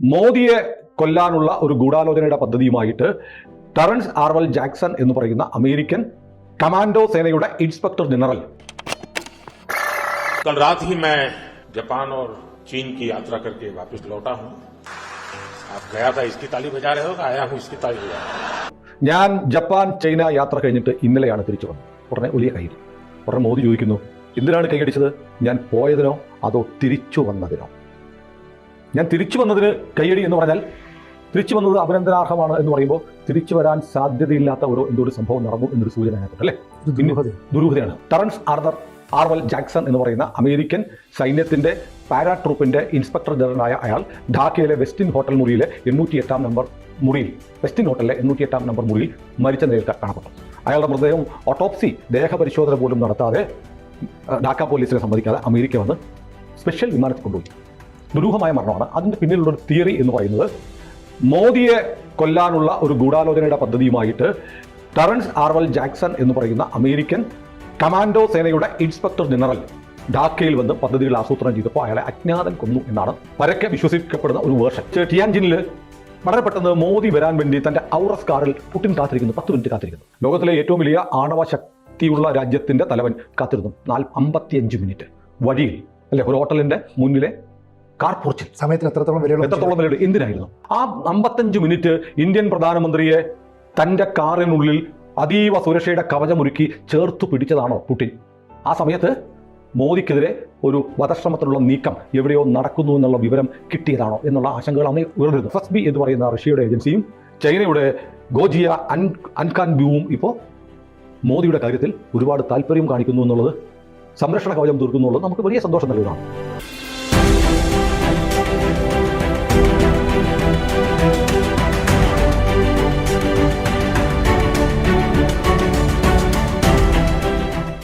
മോദിയെ കൊല്ലാനുള്ള ഒരു ഗൂഢാലോചനയുടെ പദ്ധതിയുമായിട്ട് ടറൻസ് ആർവൽ ജാക്സൺ എന്ന് പറയുന്ന അമേരിക്കൻ കമാൻഡോ സേനയുടെ ഇൻസ്പെക്ടർ ജനറൽ कल रात ही मैं जापान और चीन की यात्रा करके वापस लौटा हूं आप गया था इसकी ताली बजा रहे हो कि आया हूं इसकी ताली बजा रहे हो ഞാൻ ജപ്പാൻ ചൈന യാത്ര കഴിഞ്ഞിട്ട് ഇന്നലെയാണ് തിരിച്ചു വന്നത് ഉടനെ വലിയ കൈയടി ഉടനെ മോദി ചോദിക്കുന്നു എന്തിനാണ് കൈയടിച്ചത് ഞാൻ പോയതിനോ അതോ തിരിച്ചു വന്നതിനോ ഞാൻ തിരിച്ചു വന്നതിന് കയ്യടി എന്ന് പറഞ്ഞാൽ തിരിച്ചു വന്നത് അഭിനന്ദനാർഹമാണ് എന്ന് പറയുമ്പോൾ തിരിച്ചു വരാൻ സാധ്യതയില്ലാത്ത ഒരു എന്തോ ഒരു സംഭവം നടന്നു എന്നൊരു സൂചന അതിനകത്തുണ്ട് അല്ലേ? ദുരൂഹതയാണ്. ടറൻസ് ആർദർ ആർവൽ ജാക്സൺ എന്ന് പറയുന്ന അമേരിക്കൻ സൈന്യത്തിന്റെ പാരാട്രൂപ്പിന്റെ ഇൻസ്പെക്ടർ ജനറലായ അയാൾ ഢാക്കയിലെ വെസ്റ്റിൻ ഹോട്ടൽ മുറിയിലെ എണ്ണൂറ്റി എട്ടാം നമ്പർ മുറിയിൽ വെസ്റ്റിൻ ഹോട്ടലിലെ എണ്ണൂറ്റി എട്ടാം നമ്പർ മുറിയിൽ മരിച്ച നിലയിൽ കാണപ്പെട്ടു. അയാളുടെ മൃതദേഹം ഓട്ടോപ്സി ദേഹപരിശോധന പോലും നടത്താതെ ഡാക്ക ഢാക്ക പോലീസിനെ സമ്മതിക്കാതെ അമേരിക്ക വന്ന് സ്പെഷ്യൽ വിമാനത്തിൽ കൊണ്ടുപോയി. ദുരൂഹമായ മരണമാണ്. അതിന്റെ പിന്നിലുള്ള ഒരു തിയറി എന്ന് പറയുന്നത് മോദിയെ കൊല്ലാനുള്ള ഒരു ഗൂഢാലോചനയുടെ പദ്ധതിയുമായിട്ട് ടറൻസ് ആർവൽ ജാക്സൺ എന്ന് പറയുന്ന അമേരിക്കൻ കമാൻഡോ സേനയുടെ ഇൻസ്പെക്ടർ ജനറൽ ഢാക്കയിൽ വന്ന് പദ്ധതികൾ ആസൂത്രണം ചെയ്തപ്പോൾ അയാളെ അജ്ഞാതൻ കൊന്നു എന്നാണ് പരക്കെ വിശ്വസിക്കപ്പെടുന്ന ഒരു വേർഷൻ. ടിയാൻജിനിൽ വളരെ പെട്ടെന്ന് മോദി വരാൻ വേണ്ടി തന്റെ ഔറസ് കാറിൽ പുട്ടിൻ കാത്തിരിക്കുന്നു പത്ത് മിനിറ്റ് കാത്തിരിക്കുന്നു. ലോകത്തിലെ ഏറ്റവും വലിയ ആണവ ശക്തിയുള്ള രാജ്യത്തിന്റെ തലവൻ കാത്തിരുന്നു. നാല് അമ്പത്തിയഞ്ച് മിനിറ്റ്. വഴിയിൽ അല്ലെ ഒരു ഹോട്ടലിന്റെ മുന്നിലെ കാർ പോർച്ചിൽ സമയത്തിന് എത്രത്തോളം വിലയുള്ള എത്രത്തോളം എന്തിനായിരുന്നു? ആ അമ്പത്തഞ്ച് മിനിറ്റ് ഇന്ത്യൻ പ്രധാനമന്ത്രിയെ തന്റെ കാറിനുള്ളിൽ അതീവ സുരക്ഷയുടെ കവചമൊരുക്കി ചേർത്തു പിടിച്ചതാണോ പുട്ടിൻ ആ സമയത്ത് മോദിക്കെതിരെ ഒരു വധശ്രമത്തിനുള്ള നീക്കം എവിടെയോ നടക്കുന്നു എന്നുള്ള വിവരം കിട്ടിയതാണോ എന്നുള്ള ആശങ്കകൾ അന്ന് ഉയർന്നിരുന്നു. ഫസ്റ്റ് ബി എന്ന് പറയുന്ന റഷ്യയുടെ ഏജൻസിയും ചൈനയുടെ ഗോജിയ അൻ അൻകാൻ ബ്യൂവും ഇപ്പോൾ മോദിയുടെ കാര്യത്തിൽ ഒരുപാട് താല്പര്യം കാണിക്കുന്നു എന്നുള്ളത് സംരക്ഷണ കവചം തീർക്കുന്നു എന്നുള്ളത് നമുക്ക് വലിയ സന്തോഷം നൽകുന്നതാണ്.